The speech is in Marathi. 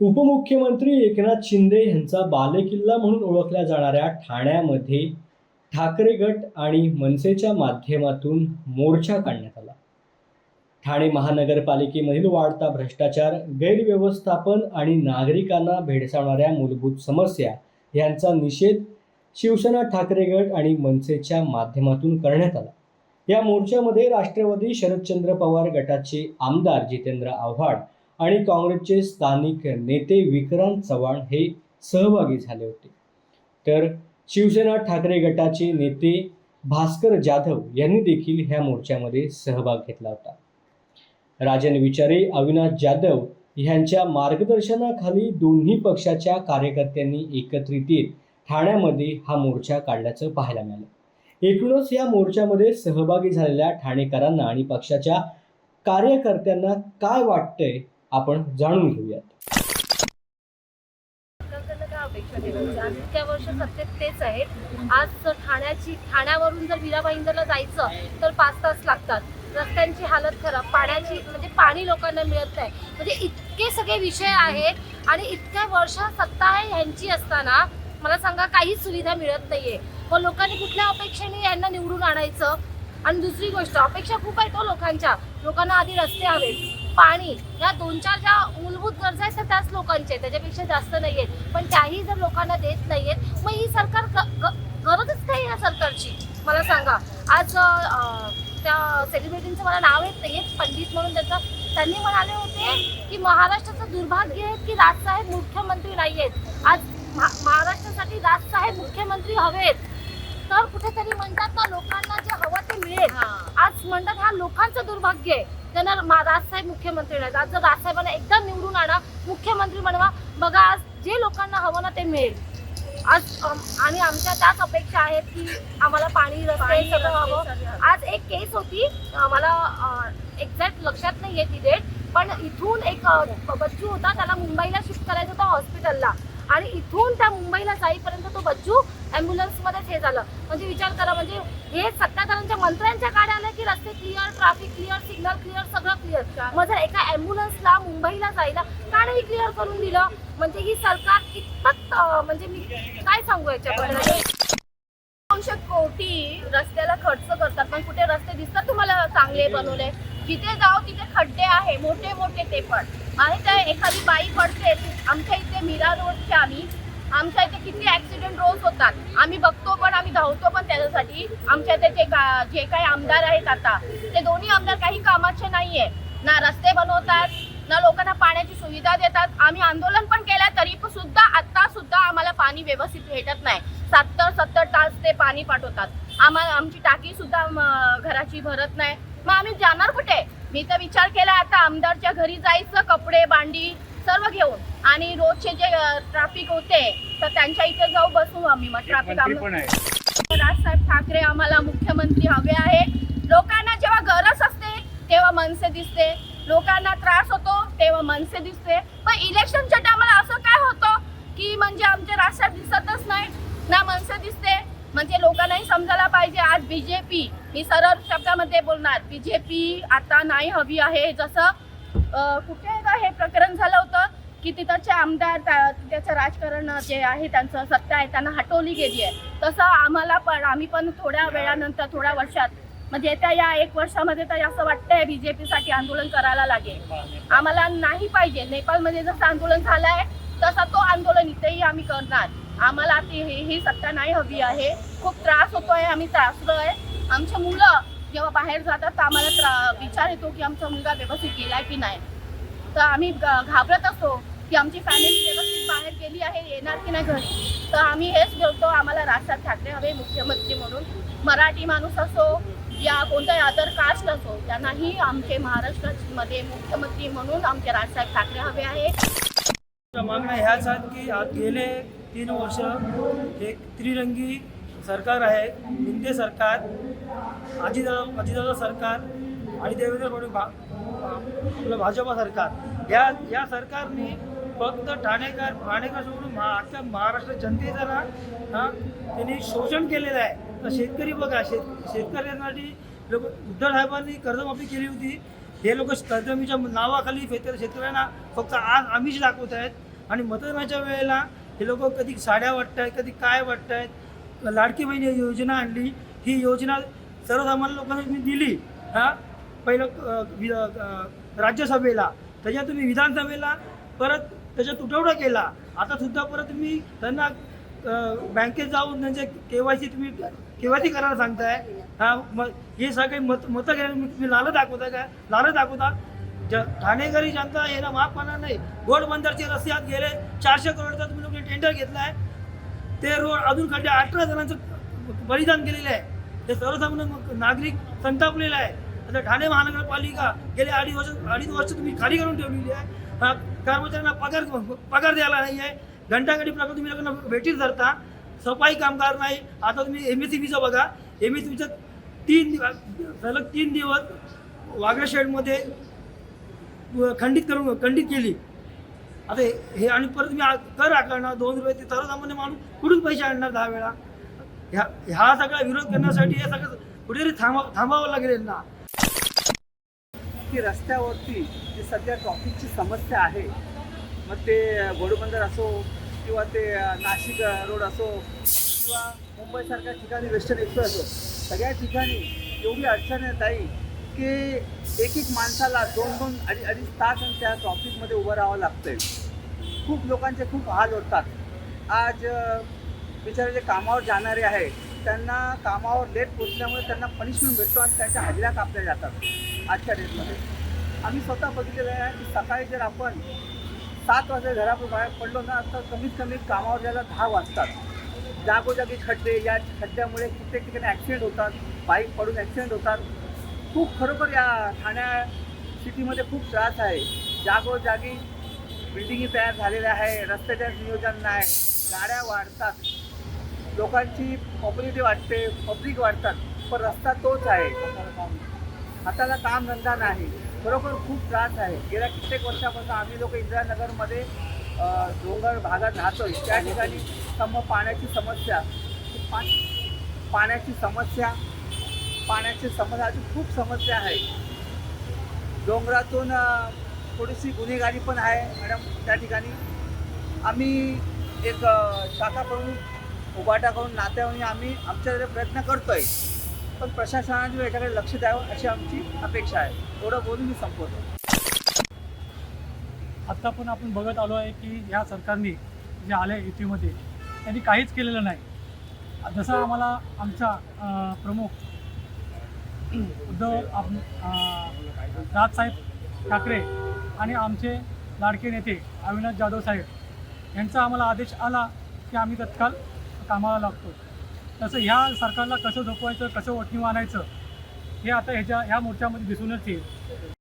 उपमुख्यमंत्री एकनाथ शिंदे यांचा बालेकिल्ला म्हणून ओळखल्या जाणाऱ्या ठाण्यामध्ये ठाकरे गट आणि मनसेच्या माध्यमातून मोर्चा काढण्यात आला. ठाणे महानगरपालिकेमधील वाढता भ्रष्टाचार गैरव्यवस्थापन आणि नागरिकांना भेडसावणाऱ्या मूलभूत समस्या यांचा निषेध शिवसेना ठाकरे गट आणि मनसेच्या माध्यमातून करण्यात आला. या मोर्चामध्ये राष्ट्रवादी शरदचंद्र पवार गटाचे आमदार जितेंद्र आव्हाड आणि काँग्रेसचे स्थानिक नेते विक्रांत चव्हाण हे सहभागी झाले होते. तर शिवसेना ठाकरे गटाचे नेते भास्कर जाधव यांनी देखील ह्या मोर्चामध्ये सहभाग घेतला होता. राजन विचारे अविनाश जाधव यांच्या मार्गदर्शनाखाली दोन्ही पक्षाच्या कार्यकर्त्यांनी एकत्रित येत ठाण्यामध्ये हा मोर्चा काढल्याचं पाहायला मिळालं. एकूणच या मोर्चामध्ये सहभागी झालेल्या ठाणेकरांना आणि पक्षाच्या कार्यकर्त्यांना काय वाटतंय आपण जाणून घेऊयात. अपेक्षा इतक्या वर्ष सत्तेत तेच आहेत आज ठाण्याची ठाण्यावरून जर मीरा भाईंदरला जायचं तर पाच तास लागतात. रस्त्यांची हालत खराब. पाण्याची म्हणजे पाणी लोकांना मिळत नाही. म्हणजे इतके सगळे विषय आहेत आणि इतक्या वर्ष सत्ता आहे ह्यांची असताना मला सांगा काहीच सुविधा मिळत नाहीये. मग लोकांनी कुठल्या अपेक्षेने यांना निवडून आणायचं? आणि दुसरी गोष्ट अपेक्षा खूप आहेत हो लोकांच्या. लोकांना आधी रस्ते हवेत. पाणी या दोन चार ज्या मूलभूत गरजा आहेत त्या त्याच लोकांच्या आहेत. त्याच्यापेक्षा जास्त नाही आहेत पण त्याही जर लोकांना देत नाहीयेत मग ही सरकार गरजच काय या सरकारची? मला सांगा. आज त्या सेलिब्रिटींचं मला नाव येत नाहीये पंडित म्हणून त्याचं त्यांनी म्हणाले होते की महाराष्ट्राचं दुर्भाग्य आहे की राजसाहेब मुख्यमंत्री नाही आहेत आज महा- महाराष्ट्रासाठी राजसाहेब मुख्यमंत्री हवेत. तर कुठेतरी म्हणतात ना लोकांना जे हवं ते मिळेल. आज म्हणतात हा लोकांचं दुर्भाग्य आहे. त्यांना मा- राजसाहेब मुख्यमंत्री नाहीत आज जर राजसाहेबांना एकदम निवडून आणा मुख्यमंत्री बनवा बघा आज जे लोकांना हवं ना ते मिळेल. आज आणि आमच्या त्याच अपेक्षा आहेत की आम्हाला पाणी रस्ते सगळं हवं. आज एक केस होती अं, मला एक्झॅक्ट लक्षात नाही आहे ती डेट पण इथून एक बच्चू होता त्याला मुंबईला शिफ्ट करायचं होतं हॉस्पिटलला आणि इथून त्या मुंबईला जाईपर्यंत तो बच्चू ॲम्ब्युलन्समध्येच हे झालं. म्हणजे विचार करा म्हणजे हे सत्ताधाऱ्यांच्या मंत्र्यांच्या गाड्या आल्या की रस्ते क्लिअर ट्रॅफिक क्लिअर क्लिअर मग जर एका ॲम्ब्युलन्सला मुंबईला जायला का नाही क्लिअर करून दिलं म्हणजे ही सरकार कितपत म्हणजे मी काय सांगू याच्याबद्दल? दोनशे कोटी रस्त्याला खर्च करतात. पण कुठे रस्ते दिसतात तुम्हाला चांगले बनवले? जिथे जाऊ तिथे खड्डे आहे मोठे मोठे ते पण. माहीत आहे एखादी बाई पडते आमच्या इथे मीरा रोडचे आम्ही. आमच्या इथे किती ऍक्सिडेंट रोज होतात. आम्ही बघतो पण आम्ही धावतो पण त्याच्यासाठी. आमच्या इथे जे गा- जे काही आमदार आहेत आता ते दोन्ही आमदार काही कामाचे नाहीये. ना रस्ते बनवतात ना लोकांना पाण्याची सुविधा देतात. आम्ही आंदोलन पण केलं तरी पण सुद्धा आता सुद्धा आम्हाला पाणी व्यवस्थित भेटत नाही. सत्तर सत्तर तास ते पाणी पाठवतात. आम्हाला आमची टाकी सुद्धा घराची भरत नाही. मग आम्ही जाणार कुठे? मी तर विचार केला आता आमदारच्या घरी जायचं कपडे बांडी सर्व घेऊन. आणि रोजचे जे ट्रॅफिक होते तर त्यांच्या इथे जाऊ बसू आम्ही. मग ट्रॅफिक राजसाहेब ठाकरे आम्हाला मुख्यमंत्री हवे आहे. लोकांना जेव्हा गरज असते तेव्हा मनसे दिसते. लोकांना त्रास होतो तेव्हा मनसे दिसते. पण इलेक्शनच्या टायमाला असं काय होतं की म्हणजे आमच्या राष्ट्रात दिसतच नाही. ना मनसे दिसते. म्हणजे लोकांनाही समजायला पाहिजे. आज बी जे पी मी सरळ शब्दामध्ये बोलणार. बी जे पी आता नाही हवी आहे. जसं कुठे हे प्रकरण झालं होतं की तिथंचे आमदार त्या- त्याचं राजकारण जे आहे त्यांचं सत्ता आहे त्यांना हटवली गेली आहे. तसं आम्हाला पण आम्ही पण थोड्या वेळानंतर थोड्या वर्षात म्हणजे येत्या या एक वर्षामध्ये तर असं वाटतंय बीजेपीसाठी आंदोलन करायला लागेल. आम्हाला नाही पाहिजे. नेपाळमध्ये जसं आंदोलन झालं आहे तसं तो आंदोलन इथेही आम्ही करणार. आम्हाला ती ही ही सत्ता नाही हवी आहे. खूप त्रास होतोय आम्ही त्रासलो आहे आमचे मुलं जेव्हा बाहेर जातात तर आम्हाला त्रा विचार येतो की आमचा मुलगा व्यवस्थित गेलाय की नाही. तर आम्ही घाबरत असतो की आमची फॅमिली व्यवस्थित बाहेर गेली आहे येणार की नाही घरी. तर आम्ही हेच बोलतो आम्हाला राष्ट्रात ठाकरे हवे मुख्यमंत्री म्हणून. मराठी माणूस असो या कोणताही अदर कास्ट असो त्यांनाही आमचे महाराष्ट्रामध्ये मुख्यमंत्री म्हणून आमचे राजसाहेब ठाकरे हवे आहे मागण्या ह्याच आहेत की आज गेले तीन वर्ष एक त्रिरंगी सरकार आहे शिंदे सरकार अजिदा अजितदादा सरकार आणि देवेंद्र फडणवीस भा आपलं भाजपा सरकार. या या सरकारने फक्त ठाणेकर ठाणेकर सोडून महा अख्ख्या महाराष्ट्र जनतेचा ना त्यांनी शोषण केलेलं आहे. शेतकरी बघा शेत शेतकऱ्यांसाठी लोक उद्धव साहेबांनी कर्जमाफी केली होती. हे लोक कर्जमीच्या नावाखाली शेतकऱ्यांना फक्त आज आमिष दाखवत आहेत. आणि मतदानाच्या वेळेला हे लोक कधी साड्या वाटत आहेत कधी काय वाटत आहेत लाडकी बहिणी योजना आणली. ही योजना सर्वसामान्य लोकांना तुम्ही दिली हां? पहिलं वि- राज्यसभेला. त्याच्यात तुम्ही विधानसभेला परत त्याचा तुटवडा केला. आता सुद्धा परत तुम्ही त्यांना बँकेत जाऊन त्यांचे के वाय सी तुम्ही किंवा ती करायला सांगताय? हा मग हे सगळे मत मतं घ्यायला मी- तुम्ही लालं दाखवता का? लालं दाखवता ज ठाणेकरी जनता याला माफ पाहणार नाही. गोड बंदरचे रस्ते आत गेले चारशे करोडचा तुम्ही लोक टेंडर घेतला आहे ते रोड अजून खड्डे अठरा जणांचं बलिदान केलेलं आहे. ते सर्वसामान्य नागरिक संतापलेला आहे. आता ठाणे महानगरपालिका गेले अडीच वर्ष अडीच वर्ष तुम्ही खाली करून ठेवलेली आहे. हा, कर्मचाऱ्यांना पगार पगार द्यायला नाही आहे. घंटागाडी प्रकार तुम्ही लोकांना भेटीत धरता. सफाई कामगार नाही. आता तुम्ही एम एस सी बीचं बघा. एम एस सी बीचं तीन दिवस सलग तीन दिवस वागळे शेडमध्ये खंडित करून खंडित केली. आता हे- हे आणि परत मी आ- कर आकारणार दोन रुपये ते सर्वसामान्य माणूस कुठून पैसे आणणार दहा वेळा? ह्या ह्या सगळा विरोध करण्यासाठी हे सगळं कुठेतरी थांबा थांबावं लागेल ना की रस्त्यावरती जी सध्या ट्रॉफिकची समस्या आहे मग ते घोडबंदर असो किंवा ते नाशिक रोड असो किंवा मुंबईसारख्या ठिकाणी वेस्टर्न एक्सप्रेस असो सगळ्या ठिकाणी एवढी अडचण येत आहे की एक एक माणसाला दोन दोन अडी अडीच तास त्या ट्रॉफिकमध्ये उभं राहावं लागतंय. खूप लोकांचे खूप हाल होतात. आज बिचारे जे कामावर जाणारे आहेत त्यांना कामावर लेट पोचल्यामुळे त्यांना पनिशमेंट भेटतो आणि त्यांच्या हजऱ्या कापल्या जातात आजच्या डेटमध्ये आम्ही स्वतः बघितलेलं आहे की सकाळी जर आपण सात वाजता घरातून बाहेर पडलो ना तर कमीत कमी कामावर जायला दहा वाजतात. जागोजागी खड्डे या खड्ड्यामुळे कित्येक ठिकाणी ॲक्सिडेंट होतात बाईक पडून ॲक्सिडेंट होतात. खूप खरोखर या ठाण्या सिटीमध्ये खूप त्रास आहे. जागोजागी बिल्डिंगी तयार झालेल्या आहे रस्त्याच्या नियोजन नाही गाड्या वाढतात. लोकांची पॉप्युलिटी वाढते पब्लिक वाढतात पण रस्ता तोच आहे. हाताला काम धंदा नाही. खरोखर खूप त्रास आहे. गेल्या कित्येक वर्षापासून आम्ही लोक इंदिरानगरमध्ये डोंगर भागात राहतोय. त्या ठिकाणी सम पाण्याची समस्या पाण्याची समस्या पाण्याची समस्याची खूप समस्या आहे. डोंगरातून थोडीशी गुन्हेगारी पण आहे मॅडम. त्या ठिकाणी आम्ही एक शाखा करून उभाटा करून नात्यावरून आम्ही आमच्याकडे प्रयत्न करतोय. पण प्रशासनाने याच्याकडे लक्ष द्यावं अशी आमची अपेक्षा आहे. एवढं बोलून मी संपवतो. आत्ता पण आपण बघत आलो आहे की ह्या सरकारने जे आले युतीमध्ये त्यांनी काहीच केलेलं नाही. जसं आम्हाला आमचा प्रमुख उद्धव राजसाहेब ठाकरे आणि आमचे लाडके नेते अविनाश जाधव साहेब यांचा आम्हाला आदेश आला की आम्ही तत्काळ कामाला लागतो. तसं ह्या सरकारला कसं झोपवायचं कसं ओटणी आणायचं हे आता ह्याच्या ह्या मोर्चामध्ये दिसूनच येईल.